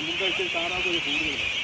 മുമ്പത്തെ താറാവ് ഒരു കൂടുതലാണ്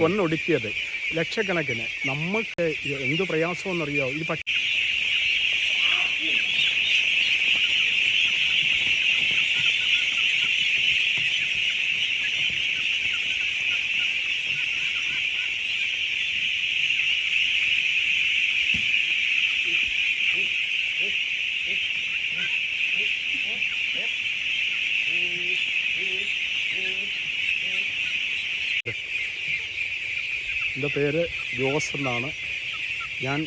കൊന്നൊടുക്കിയത്. ലക്ഷക്കണക്കിന്. നമുക്ക് എന്ത് പ്രയാസമെന്നറിയോ ഈ പക്ഷി എന്റെ പേര് ജോസ് എന്നാണ്. ഞാൻ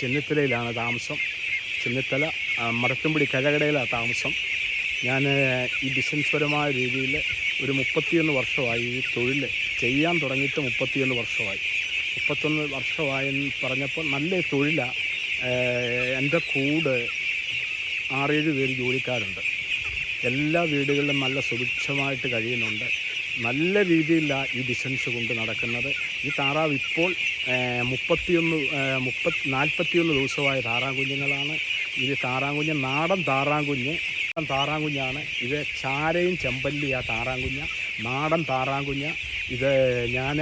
ചെന്നിത്തലയിലാണ് താമസം. ചെന്നിത്തല മടക്കുംപിടി കഴകടയിലാണ് താമസം. ഞാൻ ഈ ബിസിനസ് പരമായ രീതിയിൽ ഒരു മുപ്പത്തിയൊന്ന് വർഷമായി ഈ തൊഴിൽ ചെയ്യാൻ തുടങ്ങിയിട്ട് മുപ്പത്തിയൊന്ന് വർഷമായി. മുപ്പത്തൊന്ന് വർഷമായെന്ന് പറഞ്ഞപ്പോൾ നല്ല തൊഴിലാണ് എന്റെ കൂടെ ആറേഴ് പേര് ജോലിക്കാരുണ്ട്. എല്ലാ വീടുകളിലും നല്ല സുഭിക്ഷമായിട്ട് കഴിയുന്നുണ്ട്. നല്ല രീതിയിലാണ് ഈ ഡിസൻസ് കൊണ്ട് നടക്കുന്നത്. ഈ താറാവ് ഇപ്പോൾ മുപ്പത്തിയൊന്ന് മുപ്പത്തി നാൽപ്പത്തിയൊന്ന് ദിവസമായ താറാങ്കുഞ്ഞുങ്ങളാണ്. ഇത് താറാങ്കുഞ്ഞ് നാടൻ താറാങ്കുഞ്ഞ് താറാങ്കുഞ്ഞാണ്. ഇത് ചാരയും ചെമ്പല്ലിയാ താറാങ്കുഞ്ഞ നാടൻ താറാങ്കുഞ്ഞ. ഇത് ഞാൻ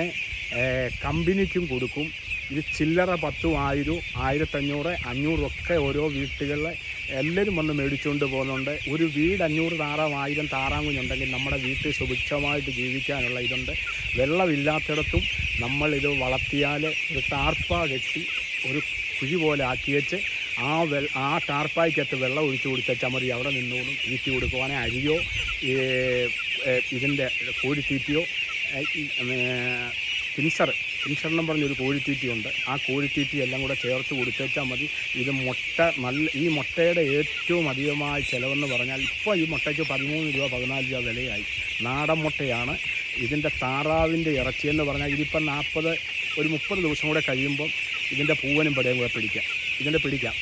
കമ്പനിക്കും കൊടുക്കും. ഇത് ചില്ലറ പത്തും ആയിരം ആയിരത്തഞ്ഞൂറ് അഞ്ഞൂറൊക്കെ ഓരോ വീട്ടുകളിലെ എല്ലാവരും വന്ന് മേടിച്ചുകൊണ്ട് പോകുന്നുണ്ട്. ഒരു വീട് അഞ്ഞൂറ് താറാം ആയിരം താറാങ്കുഞ്ഞുണ്ടെങ്കിൽ നമ്മുടെ വീട്ടിൽ സുഭിക്ഷമായിട്ട് ജീവിക്കാനുള്ള ഇതുണ്ട്. വെള്ളമില്ലാത്തിടത്തും നമ്മളിത് വളർത്തിയാൽ ഒരു ടാർപ്പ കെട്ടി ഒരു കുഴി പോലെ ആക്കി വെച്ച് ആ വെ ആ ടാർപ്പായ്ക്കകത്ത് വെള്ളം ഒഴിച്ചു കൊടുത്തേച്ചാൽ മതി. അവിടെ നിന്നോളും. തീറ്റി കൊടുക്കുവാനേ അരിയോ ഇതിന്റെ കോഴിത്തീറ്റിയോ പിൻസർ എന്നും പറഞ്ഞൊരു കോഴിത്തീറ്റിയുണ്ട് ആ കോഴിത്തീറ്റി എല്ലാം കൂടെ ചേർത്ത് കൊടുത്തേച്ചാൽ മതി. ഇത് മുട്ട നല്ല ഈ മുട്ടയുടെ ഏറ്റവും അധികമായ ചിലവെന്ന് പറഞ്ഞാൽ ഇപ്പോൾ ഈ മുട്ടയ്ക്ക് പതിമൂന്ന് രൂപ പതിനാല് രൂപ വിലയായി. നാടൻ മുട്ടയാണ്. ഇതിന്റെ താറാവിന്റെ ഇറച്ചി എന്ന് പറഞ്ഞാൽ ഇതിപ്പം നാൽപ്പത് ഒരു മുപ്പത് ദിവസം കൂടെ കഴിയുമ്പം ഇതിന്റെ പൂവനും പടയും കൂടെ പിടിക്കാം. ഇതിന്റെ പിടിക്കാം.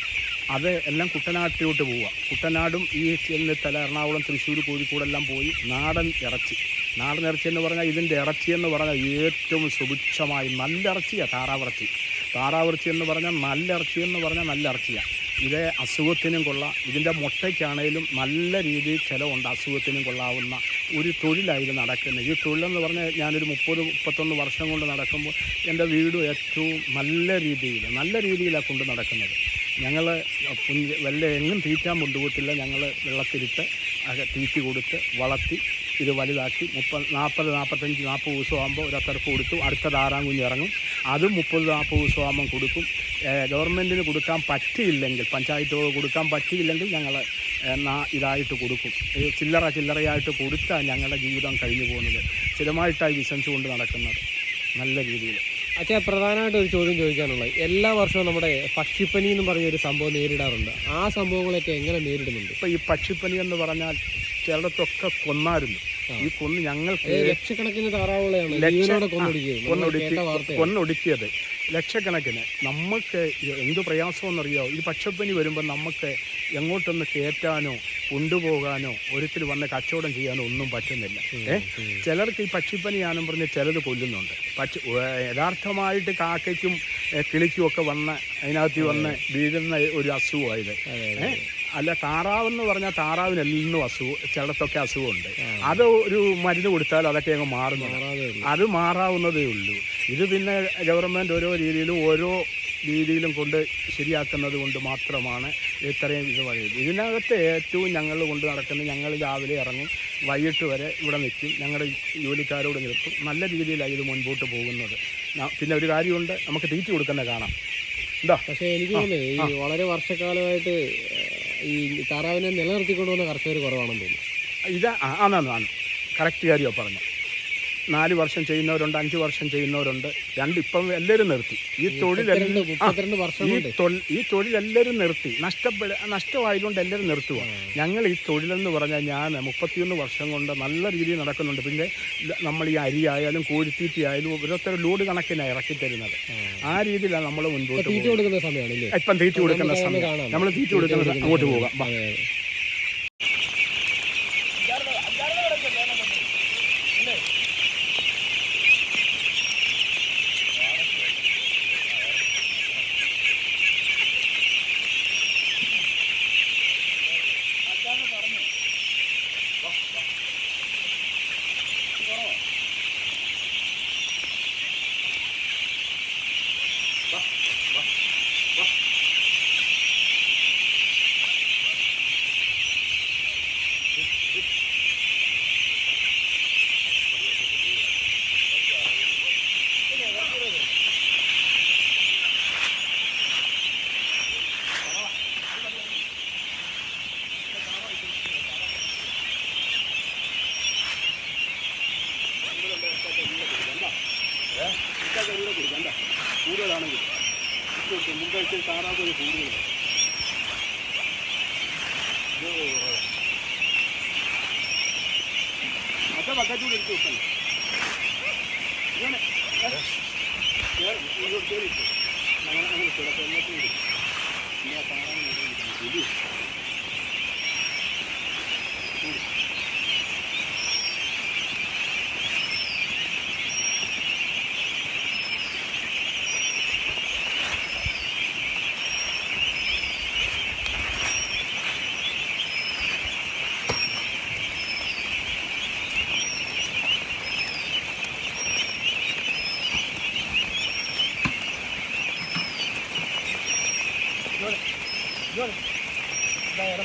അത് എല്ലാം കുട്ടനാട്ടിലോട്ട് പോവുക. കുട്ടനാടും ഈ ചെന്നിത്തല എറണാകുളം തൃശ്ശൂർ കോഴിക്കോടെല്ലാം പോയി നാടൻ ഇറച്ചി. നാടൻ ഇറച്ചി എന്ന് പറഞ്ഞാൽ ഇതിന്റെ ഇറച്ചി എന്ന് പറഞ്ഞാൽ ഏറ്റവും സുഭിക്ഷമായി നല്ല ഇറച്ചിയാണ് താറാവിറച്ചി. താറാവിറച്ചി എന്ന് പറഞ്ഞാൽ നല്ല ഇറച്ചി എന്ന് പറഞ്ഞാൽ നല്ല ഇറച്ചിയാണ് ഇതേ അസുഖത്തിനും കൊള്ളാം ഇതിന്റെ മുട്ടയ്ക്കാണേലും നല്ല രീതിയിൽ ചിലവുണ്ട് അസുഖത്തിനും കൊള്ളാവുന്ന ഒരു തൊഴിലായിരുന്നു നടക്കുന്നത്. ഈ തൊഴിലെന്ന് പറഞ്ഞാൽ ഞാനൊരു മുപ്പത് മുപ്പത്തൊന്ന് വർഷം കൊണ്ട് നടക്കുമ്പോൾ എന്റെ വീട് ഏറ്റവും നല്ല രീതിയിൽ നല്ല രീതിയിലാണ് കൊണ്ട് നടക്കുന്നത്. ഞങ്ങൾ വല്ല എങ്ങും തീറ്റാൻ കൊണ്ടുപോയിട്ടില്ല ഞങ്ങൾ വെള്ളത്തിലിട്ട് തീറ്റി കൊടുത്ത് വളർത്തി ഇത് വലുതാക്കി മുപ്പത് നാൽപ്പത് നാൽപ്പത്തഞ്ച് നാൽപ്പത് ദിവസം ആകുമ്പോൾ ഒരു അത്തരക്ക് കൊടുത്തു. അടുത്ത താറാം കുഞ്ഞ് ഇറങ്ങും. അതും മുപ്പത് നാൽപ്പത് ദിവസം ആകുമ്പം കൊടുക്കും ഗവൺമെന്റിന് കൊടുക്കാൻ പറ്റിയില്ലെങ്കിൽ പഞ്ചായത്ത് കൊടുക്കാൻ പറ്റിയില്ലെങ്കിൽ ഞങ്ങൾ ഇതായിട്ട് കൊടുക്കും. ചില്ലറ ചില്ലറയായിട്ട് കൊടുത്താൽ ഞങ്ങളുടെ ജീവിതം കഴിഞ്ഞു പോകുന്നത്. സ്ഥിരമായിട്ടായി ബിസിനസ് കൊണ്ട് നടക്കുന്നത്. നല്ല രീതിയിൽ. അച്ഛാ പ്രധാനമായിട്ട് ഒരു ചോദ്യം ചോദിക്കാനുള്ളത്. എല്ലാ വർഷവും നമ്മുടെ പക്ഷിപ്പനി എന്ന് പറഞ്ഞ ഒരു സംഭവം നേരിടാറുണ്ട്. ആ സംഭവങ്ങളൊക്കെ എങ്ങനെ നേരിടുന്നുണ്ട്? ഇപ്പോൾ ഈ പക്ഷിപ്പനി എന്ന് പറഞ്ഞാൽ ചിലടത്തൊക്കെ കൊന്നായിരുന്നു. ഈ കൊന്ന് ഞങ്ങൾക്ക് ഏ, ലക്ഷക്കണക്കിന് താറാവുകളെയാണ് കൊന്നൊടുക്കിയത്. ലക്ഷക്കണക്കിന്. നമുക്ക് എന്ത് പ്രയാസമെന്നറിയോ? ഈ പക്ഷപ്പനി വരുമ്പോൾ നമുക്ക് എങ്ങോട്ടൊന്ന് കയറ്റാനോ കൊണ്ടുപോകാനോ ഒരിക്കൽ വന്ന് കച്ചവടം ചെയ്യാനോ ഒന്നും പറ്റുന്നില്ല. ഏ? ചിലർക്ക് ഈ പക്ഷിപ്പനിയാണെന്ന് പറഞ്ഞ് ചിലത് കൊല്ലുന്നുണ്ട്. പക്ഷി യഥാർത്ഥമായിട്ട് കാക്കയ്ക്കും കിളിക്കും ഒക്കെ വന്ന് അതിനകത്ത് വന്ന് വീഴുന്ന ഒരു അസുഖമായത്. അതെ, ഏ? താറാവ് എന്ന് പറഞ്ഞാൽ താറാവിനെല്ലാം അസുഖം ചിലത്തൊക്കെ അസുഖമുണ്ട്. അത് ഒരു മരുന്ന് കൊടുത്താൽ അതൊക്കെ അങ്ങ് മാറുന്നു അത് മാറാവുന്നതേ ഉള്ളൂ. ഇത് പിന്നെ ഗവൺമെന്റ് ഓരോ രീതിയിലും ഓരോ രീതിയിലും കൊണ്ട് ശരിയാക്കുന്നത് കൊണ്ട് മാത്രമാണ് ഇത്രയും ഇത് വഴിയത് ഇതിനകത്ത് ഏറ്റവും ഞങ്ങൾ കൊണ്ട് നടക്കുന്നത് ഞങ്ങൾ രാവിലെ ഇറങ്ങും വൈകിട്ട് വരെ ഇവിടെ നിൽക്കും ഞങ്ങളുടെ ജോലിക്കാരോട് നിർത്തും. നല്ല രീതിയിലാണ് ഇത് മുൻപോട്ട് പോകുന്നത്. പിന്നെ ഒരു കാര്യമുണ്ട് നമുക്ക് തീറ്റി കൊടുക്കുന്നത് കാണാം. എന്താ പക്ഷേ എനിക്ക് തോന്നുന്നത് ഈ വളരെ വർഷക്കാലമായിട്ട് ഈ താറാവിനെ നിലനിർത്തിക്കൊണ്ടുവന്ന കർഷകർ കുറവാണെന്ന് തോന്നുന്നു. ഇത് ആന്നാന്ന് ആണ് കറക്റ്റ് കാര്യമാണ് പറഞ്ഞു നാല് വർഷം ചെയ്യുന്നവരുണ്ട് അഞ്ച് വർഷം ചെയ്യുന്നവരുണ്ട്. രണ്ട് ഇപ്പം എല്ലാവരും നിർത്തി. ഈ തൊഴിൽ ഈ തൊഴിൽ ഈ തൊഴിൽ എല്ലാവരും നിർത്തി. നഷ്ടപ്പെട നഷ്ടമായതുകൊണ്ട് എല്ലാവരും നിർത്തുക. ഞങ്ങൾ ഈ തൊഴിലെന്ന് പറഞ്ഞാൽ ഞാൻ മുപ്പത്തിയൊന്ന് വർഷം കൊണ്ട് നല്ല രീതിയിൽ നടക്കുന്നുണ്ട്. പിന്നെ നമ്മൾ ഈ അരി ആയാലും കോഴിത്തീറ്റി ആയാലും ഓരോരുത്തർ ലോഡ് കണക്കിനാണ് ഇറക്കി തരുന്നത്. ആ. രീതിയിലാണ് നമ്മൾ മുൻപോട്ട് ഇപ്പം തീറ്റി കൊടുക്കുന്ന സമയം. നമ്മൾ തീറ്റി കൊടുക്കുന്ന സമയം. അങ്ങോട്ട് പോകാം. വാ. അതെ, അതെ. കൂടുതലാണെങ്കിൽ മുമ്പേ താറാവ് കൂടുതലാണ് മറ്റേ ബക്കറ്റൂടെ എടുത്ത് വെക്കല്ലേ ഇങ്ങനെ ഇട്ടോ. അങ്ങനെ അങ്ങനെ കിടക്കും എന്നിട്ട് ഇടും. ഇത്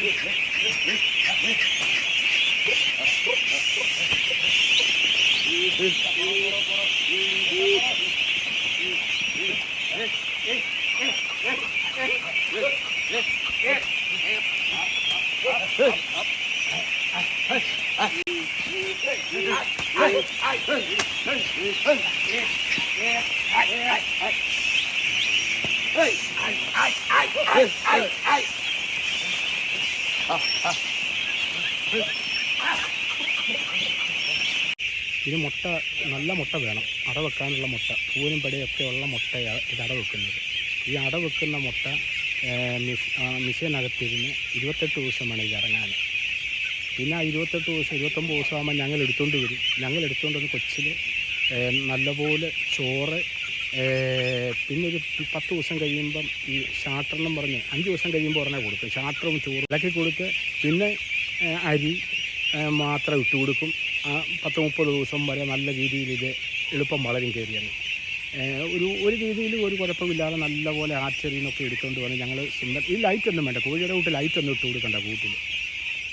കൂട്ടോട്ട് കയറ്റി വേണം ആ ഇത് മുട്ട നല്ല മുട്ട വേണം. അട വെക്കാനുള്ള മുട്ട. പൂവിനും പടിയൊക്കെ ഉള്ള മുട്ടയാണ് ഇത് അട വെക്കുന്നത്. ഈ അട വെക്കുന്ന മുട്ട മിഷീനകത്തിരുന്ന് ഇരുപത്തെട്ട് ദിവസം വേണം ഇത് ഇറങ്ങാൻ. പിന്നെ ആ ഇരുപത്തെട്ട് ദിവസം ഇരുപത്തൊമ്പത് ദിവസമാകുമ്പോൾ ഞങ്ങൾ എടുത്തുകൊണ്ട് വരും. ഞങ്ങൾ എടുത്തുകൊണ്ട് വന്ന് കൊച്ചിൽ നല്ലപോലെ ചോറ് പിന്നെ ഒരു പത്ത് ദിവസം കഴിയുമ്പം ഈ ഷാട്ടറെന്നും പറഞ്ഞ് അഞ്ച് ദിവസം കഴിയുമ്പോൾ ഉടനെ കൊടുക്കും. ഷാട്ടറും ചോറും ഇളക്കി കൊടുത്ത് പിന്നെ അരി മാത്രം ഇട്ട് കൊടുക്കും. പത്ത് മുപ്പത് ദിവസം വരെ നല്ല രീതിയിൽ ഇത് എളുപ്പം വളരും കയറിയാണ് ഒരു ഒരു രീതിയിൽ ഒരു കുഴപ്പമില്ലാതെ നല്ലപോലെ ആച്ചെറിന്നൊക്കെ എടുത്തുകൊണ്ട് വന്ന് ഞങ്ങൾ സുന്ദർ ഈ ലൈറ്റ് ഒന്നും വേണ്ട. കോഴിയുടെ കൂട്ടിൽ ലൈറ്റ് ഒന്നും ഇട്ട് കൊടുക്കണ്ട കൂട്ടിൽ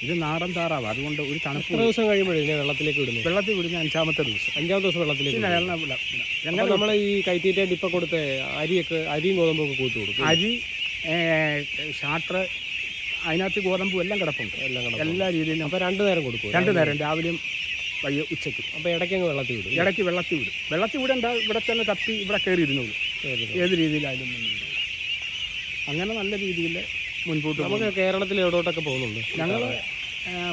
ഇത് നാടൻ താറാവ്. അതുകൊണ്ട് ഒരു തണുപ്പ് ദിവസം കഴിയുമ്പോഴേ വെള്ളത്തിലേക്ക് വിടുന്നത് വെള്ളത്തിൽ വിടുന്ന അഞ്ചാമത്തെ ദിവസം. അഞ്ചാമത്തെ ദിവസം വെള്ളത്തിലേക്ക് ഞങ്ങൾ നമ്മൾ ഈ കൈത്തീറ്റ ഡിപ്പ കൊടുത്ത അരിയൊക്കെ അരിയും ഗോതമ്പും ഒക്കെ കൂത്തു കൊടുക്കും. അരി ഷാട്ടർ അതിനകത്ത് ഗോതമ്പും എല്ലാം കിടപ്പുണ്ട്. എല്ലാം കിടപ്പ് എല്ലാ രീതിയിലും അപ്പോൾ രണ്ട് നേരം കൊടുക്കും. രണ്ട് നേരം രാവിലെയും വയ്യ ഉച്ചയ്ക്ക്. അപ്പോൾ ഇടയ്ക്ക് അങ്ങ് വെള്ളത്തിൽ വിടും. ഇടയ്ക്ക് വെള്ളത്തിൽ വിടും. വെള്ളത്തിൽ വിടേണ്ട ഇവിടെ തന്നെ തപ്പി ഇവിടെ കയറി ഇരുന്നുള്ളൂ. ഏത് രീതിയിലായാലും അങ്ങനെ നല്ല രീതിയിൽ മുൻപോട്ട് നമുക്ക് കേരളത്തിൽ എവിടോട്ടൊക്കെ പോകുന്നുണ്ട്? ഞങ്ങൾ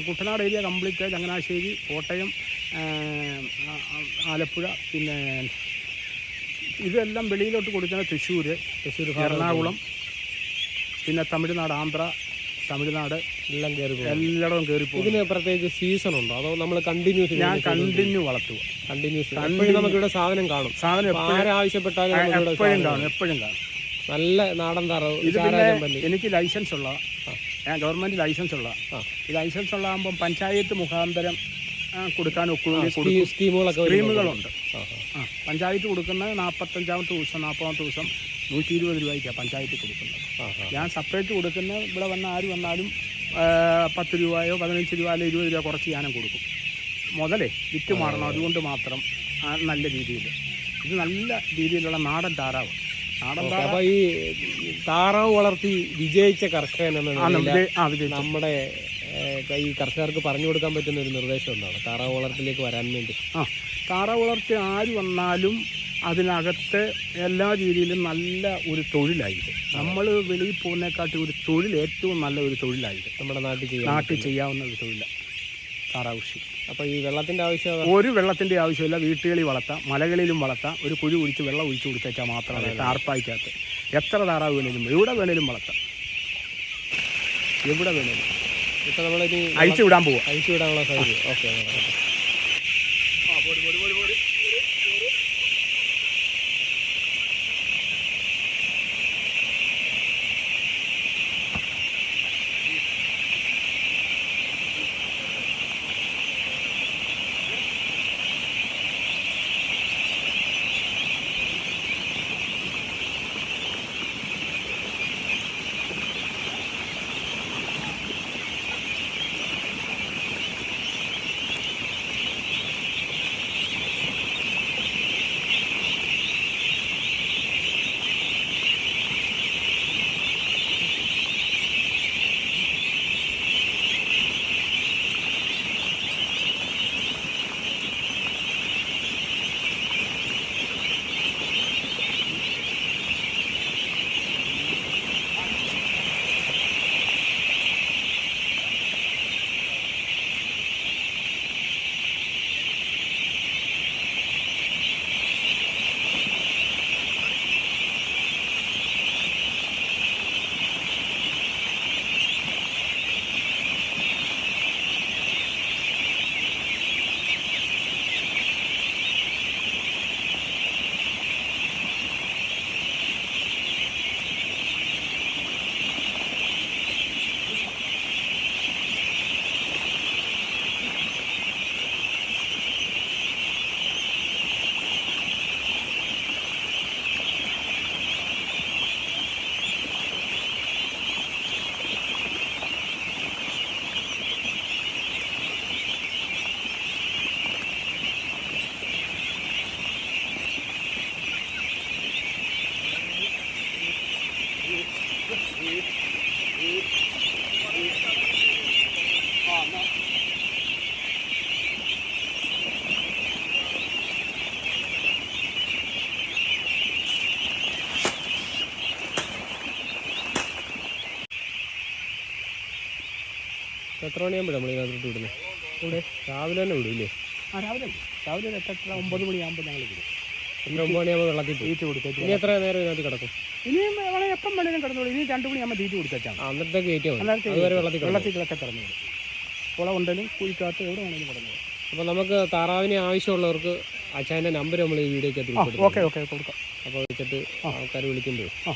കുട്ടനാട് ഏരിയ കംപ്ലീറ്റ്. ചങ്ങനാശ്ശേരി കോട്ടയം ആലപ്പുഴ പിന്നെ ഇതെല്ലാം വെളിയിലോട്ട് കൊടുക്കുന്ന തൃശ്ശൂർ തൃശ്ശൂർ എറണാകുളം. പിന്നെ തമിഴ്നാട് ആന്ധ്ര തമിഴ്നാട് എല്ലാം കയറി പോകും. എല്ലായിടവും കയറി പോകും. ഇതിന് പ്രത്യേകിച്ച് സീസൺ ഉണ്ടോ? അതോ നമ്മൾ കണ്ടിന്യൂസ് ഞാൻ കണ്ടിന്യൂ വളർത്തുക. കണ്ടിന്യൂസ് നമുക്കിവിടെ നമുക്ക് ഇവിടെ സാധനം കാണും. സാധനം എപ്പോഴും ഇവിടെ എപ്പോഴും കാണും. എപ്പോഴും കാണും. നല്ല നാടൻ താറാവ് ഇത് പിന്നെ എനിക്ക് ലൈസൻസ് ഉള്ള ഞാൻ ഗവൺമെന്റ് ലൈസൻസ് ഉള്ള. ഈ ലൈസൻസ് ഉള്ളതാകുമ്പം പഞ്ചായത്ത് മുഖാന്തരം കൊടുക്കാൻ സ്കീമുകളൊക്കെ. സ്കീമുകളുണ്ട്. പഞ്ചായത്ത് കൊടുക്കുന്നത് നാൽപ്പത്തഞ്ചാമത്തെ ദിവസം നാൽപ്പതാമത്തെ ദിവസം നൂറ്റി ഇരുപത് രൂപയ്ക്കാണ് പഞ്ചായത്ത് കൊടുക്കുന്നത്. ഞാൻ സെപ്പറേറ്റ് കൊടുക്കുന്ന ഇവിടെ വന്ന ആര് വന്നാലും പത്ത് രൂപയോ പതിനഞ്ച് രൂപ അല്ലെങ്കിൽ ഇരുപത് രൂപ കുറച്ച് ഞാനും കൊടുക്കും. മുതലേ വിറ്റ് മാറണം. അതുകൊണ്ട് മാത്രം നല്ല രീതിയിൽ. ഇത് നല്ല രീതിയിലുള്ള നാടൻ താറാവ് അപ്പൊ ഈ താറാവ് വളർത്തി വിജയിച്ച കർഷകൻ എന്ന നമ്മുടെ ഈ കർഷകർക്ക് പറഞ്ഞു കൊടുക്കാൻ പറ്റുന്ന ഒരു നിർദ്ദേശം എന്താണ്? താറാവ് വളർത്തിലേക്ക് വരാൻ വേണ്ടി. ആ താറാവ് വളർത്തി ആര് വന്നാലും അതിനകത്തെ എല്ലാ രീതിയിലും നല്ല ഒരു തൊഴിലായത് നമ്മൾ വെളിയിൽ പോകുന്നേക്കാട്ടി ഒരു തൊഴിൽ ഏറ്റവും നല്ല ഒരു തൊഴിലായത് നമ്മുടെ നാട്ടിൽ നാട്ടിൽ ചെയ്യാവുന്ന ഒരു തൊഴിലാണ് താറാവ് കൃഷി. അപ്പൊ ഈ വെള്ളത്തിന്റെ ആവശ്യം ഒരു വെള്ളത്തിന്റെ ആവശ്യമില്ല. വീട്ടുകളിൽ വളർത്താം മലകളിലും വളർത്താം. ഒരു കുഴി കുഴിച്ച് വെള്ളം ഒഴിച്ചു കൊടുത്തേച്ചാൽ മാത്രമേ ടാർപ്പായിക്കകത്ത്. എത്ര താറാവ് വേണേലും എവിടെ വേണേലും വളർത്താം. എവിടെ വേണേലും. ഇപ്പോൾ നമ്മളിനി അഴിച്ചു വിടാൻ പോവാം. അഴിച്ചു വിടാനുള്ള സൗകര്യം ഓക്കെ. എത്ര മണിയാകുമ്പോഴാണ് നമ്മൾ ഇതിനകത്തോട്ട് വിടുന്നത് ഇവിടെ രാവിലെ തന്നെ വിടും ഇല്ലേ ആ രാവിലെ രാവിലെ ഒരു എത്ര ഒമ്പത് മണിയാകുമ്പോൾ ഞങ്ങൾ വിടും. ഇനി ഒമ്പത് മണിയാകുമ്പോൾ വെള്ളത്തിൽ തീറ്റ് തീറ്റ കൊടുത്തേച്ച് ഇനി എത്ര നേരം ഇതിനകത്ത് കിടക്കും? ഇനിയും വളരെ എപ്പം വേണേലും കിടന്നോളൂ. ഇനി രണ്ട് മണിയാകുമ്പോൾ തീറ്റ് കൊടുത്തേച്ചാണ്. അന്നത്തെ അന്നേരത്തെ അതുവരെ വെള്ളത്തിൽ കിടക്കും വെള്ളത്തിൽ കിടക്കെ കിടന്നു കുളം ഉണ്ടെങ്കിലും കുഴിക്കാത്ത എവിടെ വേണമെങ്കിലും കിടന്നു അപ്പോൾ നമുക്ക് താറാവിനെ ആവശ്യമുള്ളവർക്ക് അച്ഛന്റെ നമ്പർ നമ്മൾ ഈ വീഡിയോക്കകത്ത് ഉൾപ്പെടുത്തും. ഓക്കെ ഓക്കെ കൊടുക്കാം. അപ്പോൾ വെച്ചിട്ട് ആൾക്കാർ വിളിക്കുമ്പോൾ ആ.